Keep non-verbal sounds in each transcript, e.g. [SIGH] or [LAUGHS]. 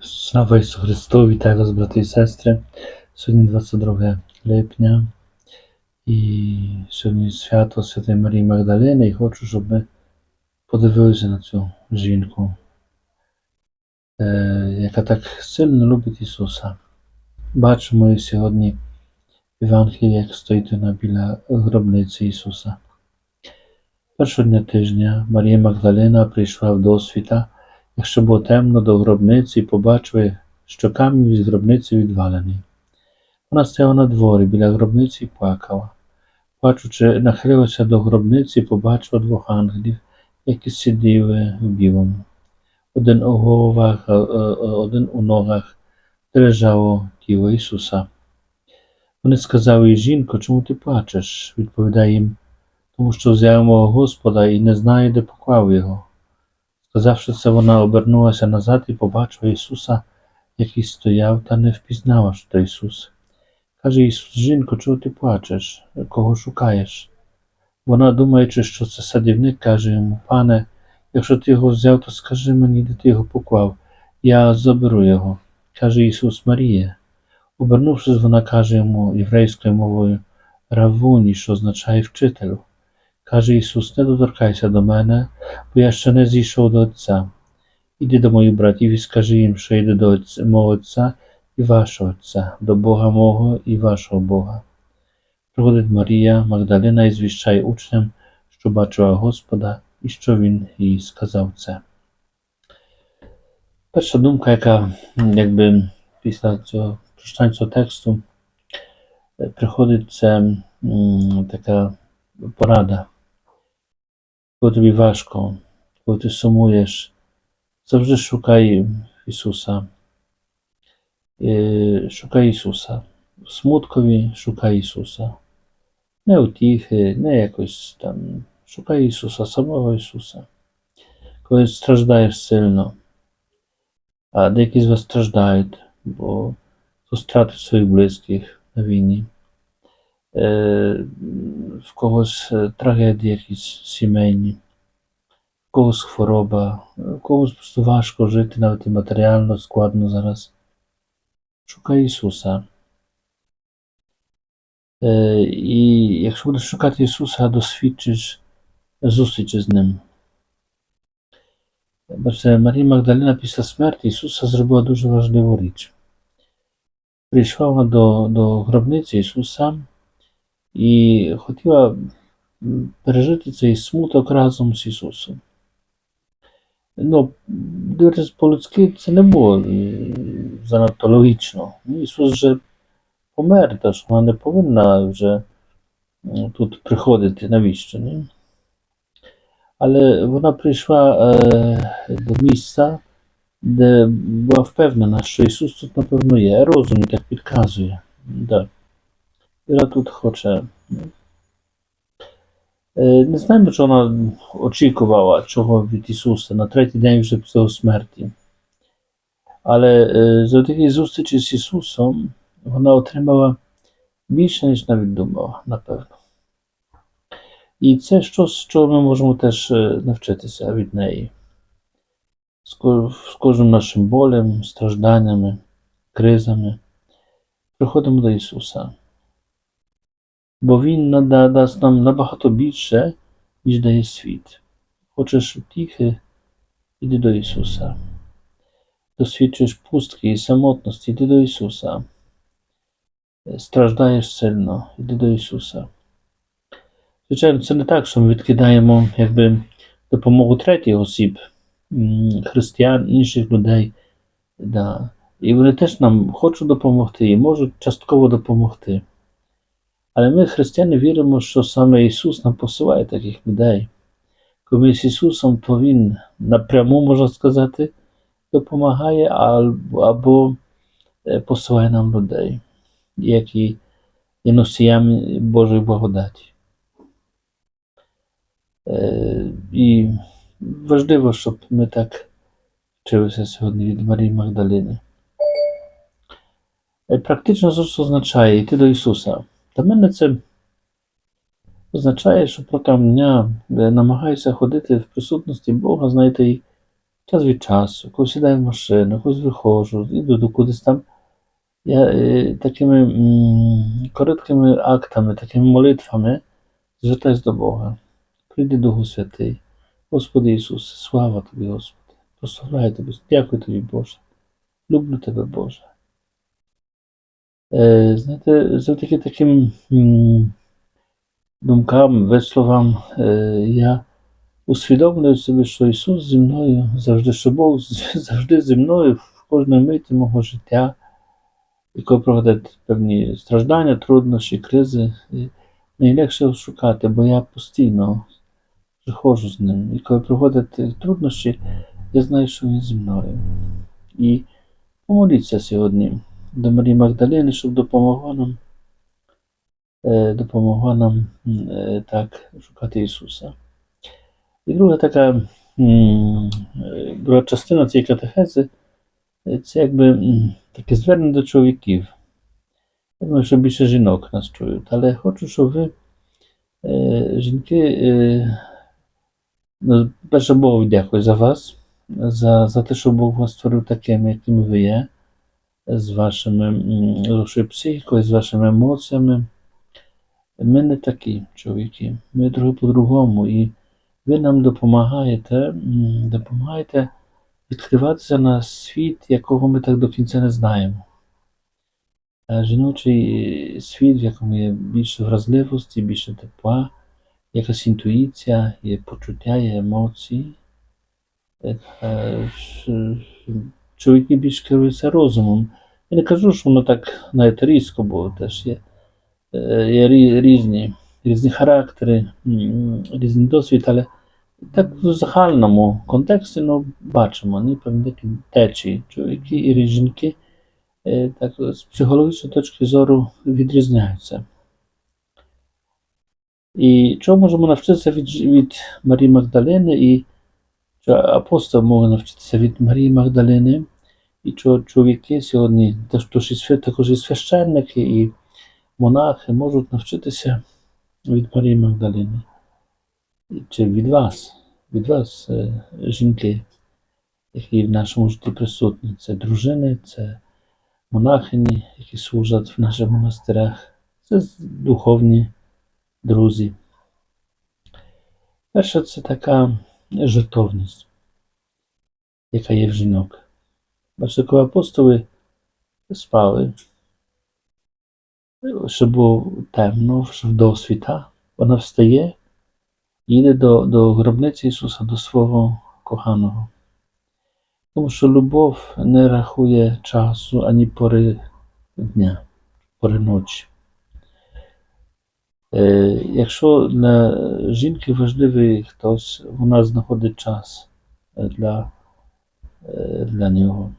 Слава Ісусу Христу, вітаю вас, брати і сестри. Сьогодні 22 липня і сьогодні свято Святої Марії Магдалини і хочу, щоб ми подивилися на цю жінку, е, яка так сильно любить Ісуса. Бачимо і сьогодні в Євангелії, як стоїть вона біля гробниці Ісуса. Першого дня тижня Марія Магдалина прийшла в досвіта, якщо було темно до гробниці, і побачила, що камінь від гробниці відвалений. Вона стояла на дворі біля гробниці і плакала. Плачучи, нахилилася до гробниці побачила двох ангелів, які сиділи в білому. Один у головах, а, а один у ногах, де лежало тіло Ісуса. Вони сказали їй, жінко, чому ти плачеш? Відповідає їм, тому що взяв мого Господа і не знає, де поклав його. Сказавши це, вона обернулася назад і побачила Ісуса, який стояв, та не впізнала, що то Ісус. Каже Ісус, жінко, чого ти плачеш? Кого шукаєш? Вона, думаючи, що це садівник, каже йому, пане, якщо ти його взяв, то скажи мені, де ти його поклав, я заберу його. Каже Ісус Марія. Обернувшись, вона каже йому єврейською мовою Равуні, що означає вчителю. Каже Ісус, не доторкайся до мене, бо я ще не зійшов до Отця. Іди до моїх братів і скажи їм, що йду до Отця, мого Отця і вашого Отця, до Бога мого і вашого Бога. Приходить Марія Магдалина і звіщає учням, що бачила Господа і що Він їй сказав це. Перша думка, яка якби після цього прочитання цього тексту е, приходить, це така порада. Коли тобі важко, коли ти сумуєш, завжди шукай Ісуса. Шукай Ісуса. В смуткові шукай Ісуса. Не утіхи, не якось там. Шукай Ісуса, самого Ісуса. Коли страждаєш сильно, а деякі з вас страждають, бо то стратить своїх близьких на війні. Е, В когось е, трагедії якісь сімейні, в когось хвороба, в когось просто важко жити, навіть і матеріально складно зараз. Шукай Ісуса. Е, І якщо будеш шукати Ісуса, досвідчиш зустрічі з Ним. Бачите, Марія Магдалина після смерті Ісуса зробила дуже важливу річ. Прийшла вона до, до гробниці Ісуса і хотіла пережити цей смуток разом з Ісусом. Ну, дивлячись по-людськи, це не було занадто логічно. Ну, Ісус вже помер, тож вона не повинна вже тут приходити навіщо. Ні? Але вона прийшла е, до місця, де була впевнена, що Ісус тут, напевно, є. Розум так підказує. Да. Віра тут хоче. Не знаємо, що вона очікувала чого від Ісуса на третій день вже після смерті. Але завдяки зустрічі з Ісусом вона отримала більше, ніж навіть думала, напевно. І це щось, що ми можемо теж навчитися від неї. З кожним нашим болем, стражданнями, кризами приходимо до Ісуса. Бо Він дасть нам набагато більше, ніж дає світ. Хочеш втіхи, іди до Ісуса. Досвідчуєш пустки і самотності, іди до Ісуса. Страждаєш сильно, іди до Ісуса. Звичайно, це не так, що ми відкидаємо якби, допомогу третіх осіб, християн, інших людей. Да. І вони теж нам хочуть допомогти і можуть частково допомогти. Але ми, християни, віримо, що саме Ісус нам посилає таких людей. Коли з Ісусом, то Він напряму, можна сказати, допомагає або, е, посилає нам людей, які є носіями Божої благодаті. Е, І важливо, щоб ми так вчилися сьогодні від Марії Магдалини. Е, Практично що означає йти до Ісуса. Для мене це означає, що протягом дня намагаюся ходити в присутності Бога, знаєте, і час від часу, коли сідаю в машину, коли виходжу, іду до кудись там, я е, такими короткими актами, такими молитвами звертаюсь до Бога. Прийди Духу Святий. Господи Ісусе, слава Тобі, Господи. Прославляю Тобі, дякую Тобі, Боже. Люблю Тебе, Боже. Е, знаєте, завдяки таким думкам, висловам е, я усвідомлюю собі, що Ісус зі мною завжди, що Бог [LAUGHS] завжди зі мною в кожній миті мого життя, і коли проходять певні страждання, труднощі, кризи, найлегше шукати, бо я постійно приходжу з ним. І коли приходять труднощі, я знаю, що він зі мною. І помоліться сьогодні до Марії Магдалини, щоб допомогла нам, е, допомогла нам е, так шукати Ісуса. І друга така е, друга частина цієї катехези це якби таке звернення до чоловіків. Я думаю, що більше жінок нас чують, але хочу, щоб ви, жінки, ну, перше Богу дякую за вас, за, за те, що Бог вас створив такими, якими ви є, з вашими вашою психікою, з вашими емоціями. Ми не такі чоловіки, ми трохи по-другому. І ви нам допомагаєте, допомагаєте відкриватися на світ, якого ми так до кінця не знаємо. Е, Жіночий світ, в якому є більше вразливості, більше тепла, якась інтуїція, є почуття, є емоції. Чоловіки більш керуються розумом. Я не кажу, що воно так навіть різко, бо теж є, е, є різні, різні характери, м, різний досвід, але так в загальному контексті ну, бачимо, вони певні такі течії, чоловіки і жінки е, так, з психологічної точки зору відрізняються. І чого можемо навчитися від, від Марії Магдалини, і що апостол може навчитися від Марії Магдалини, і що чоловіки сьогодні, тож і також і священники, і монахи можуть навчитися від Марії Магдалини. Чи від вас, від вас, е, жінки, які в нашому житті присутні. Це дружини, це монахині, які служать в наших монастирях. Це духовні друзі. Перше, це така жертовність, яка є в жінок. Бачите, коли апостоли спали, що було темно, що до світа, вона встає і йде до, до гробниці Ісуса, до свого коханого. Тому що любов не рахує часу ані пори дня, пори ночі. Е, якщо для жінки важливий хтось, вона знаходить час е, для, е, для нього.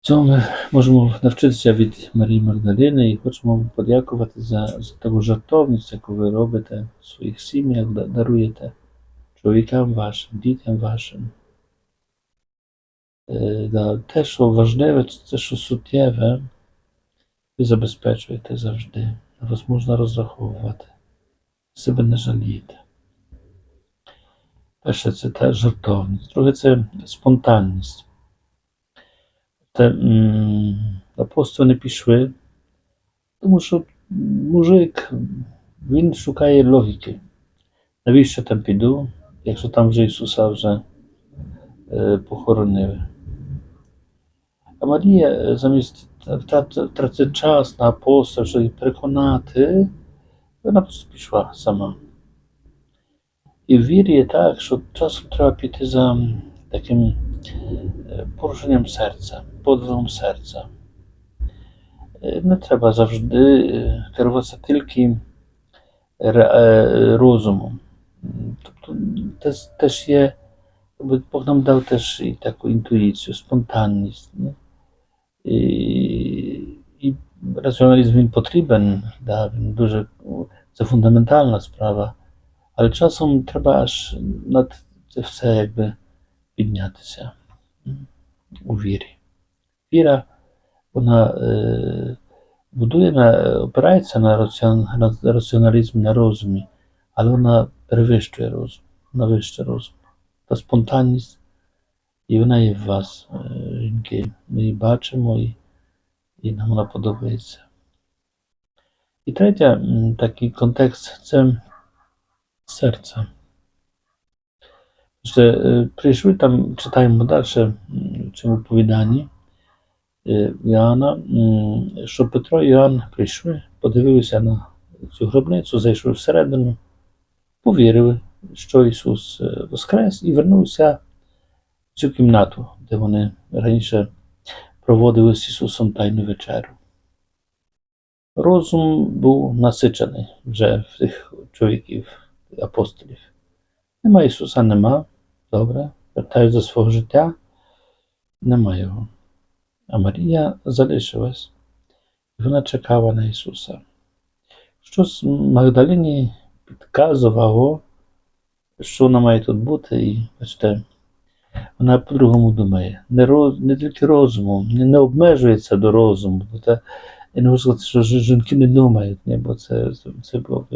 Цьому ми можемо навчитися від Марії Магдалини і хочемо вам подякувати за, за таку жертовність, яку ви робите в своїх сім'ях, да- даруєте чоловікам вашим, дітям вашим. Е, да, те, що важливе, те, що суттєве, ви забезпечуєте завжди. На вас можна розраховувати. Себе не жалієте. Перше, це та жертовність. Друге, це спонтанність. М, апостоли не пішли, тому що мужик, він шукає логіки. Навіщо там піду, якщо там вже Ісуса вже е, похоронили. А Марія е, замість втрат- втратити час на апостол, щоб їх переконати, вона просто пішла сама. І в вірі є так, що часом треба піти за м, таким е, порушенням серця, подвигом серця. Е, Не треба завжди е, керуватися тільки ре- е, розумом. М, Тобто теж, теж є, якби Бог нам дав теж і таку інтуїцію, спонтанність. Не? І, і раціоналізм він потрібен, да, він дуже, ну, це фундаментальна справа, але часом треба аж над це все якби піднятися м, у вірі. Віра, вона е, будує на, опирається на раціон, на раціоналізм, на розумі, але вона перевищує розум. на вищий розум. Та спонтанність, і вона є в вас, е, жінки. Ми її бачимо, і, і нам вона подобається. І третя, м, такий контекст це серце. Że y, przyszły tam, czytajmy dalsze м, в цьому оповіданні е, Іоанна, м, що Петро і Іоанн прийшли, подивилися на цю гробницю, зайшли всередину, повірили, що Ісус е, воскрес, і вернулися в цю кімнату, де вони раніше проводили з Ісусом Тайну вечерю. Розум був насичений вже в тих чоловіків, апостолів. Нема Ісуса, нема. Добре. Вертаюсь до свого життя. Нема його. А Марія залишилась. І вона чекала на Ісуса. Щось Магдаліні підказувало, що вона має тут бути, і бачите, вона по-другому думає. Не, роз, не тільки розумом, не, не обмежується до розуму. Бо це, я не можу сказати, що жінки не думають, ні, бо це, це, було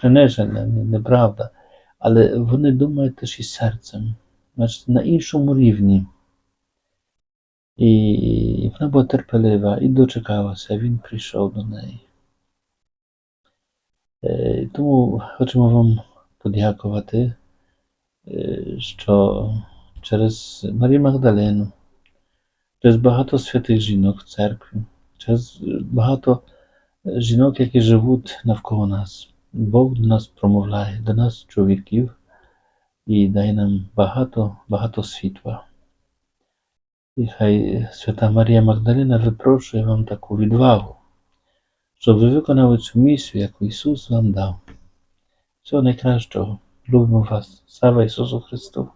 приниження, не- неправда. Але вони думають теж і серцем, значить, на іншому рівні. І вона була терпелива і дочекалася, він прийшов до неї. Е, Тому хочемо вам подякувати, що через Марію Магдалину, через багато святих жінок в церкві, через багато жінок, які живуть навколо нас. Бог до нас промовляє, до нас, чоловіків, і дає нам багато, багато світла. І хай Свята Марія Магдалина випрошує вам таку відвагу, щоб ви виконали цю місію, яку Ісус вам дав. Всього найкращого. Любимо вас. Слава Ісусу Христу!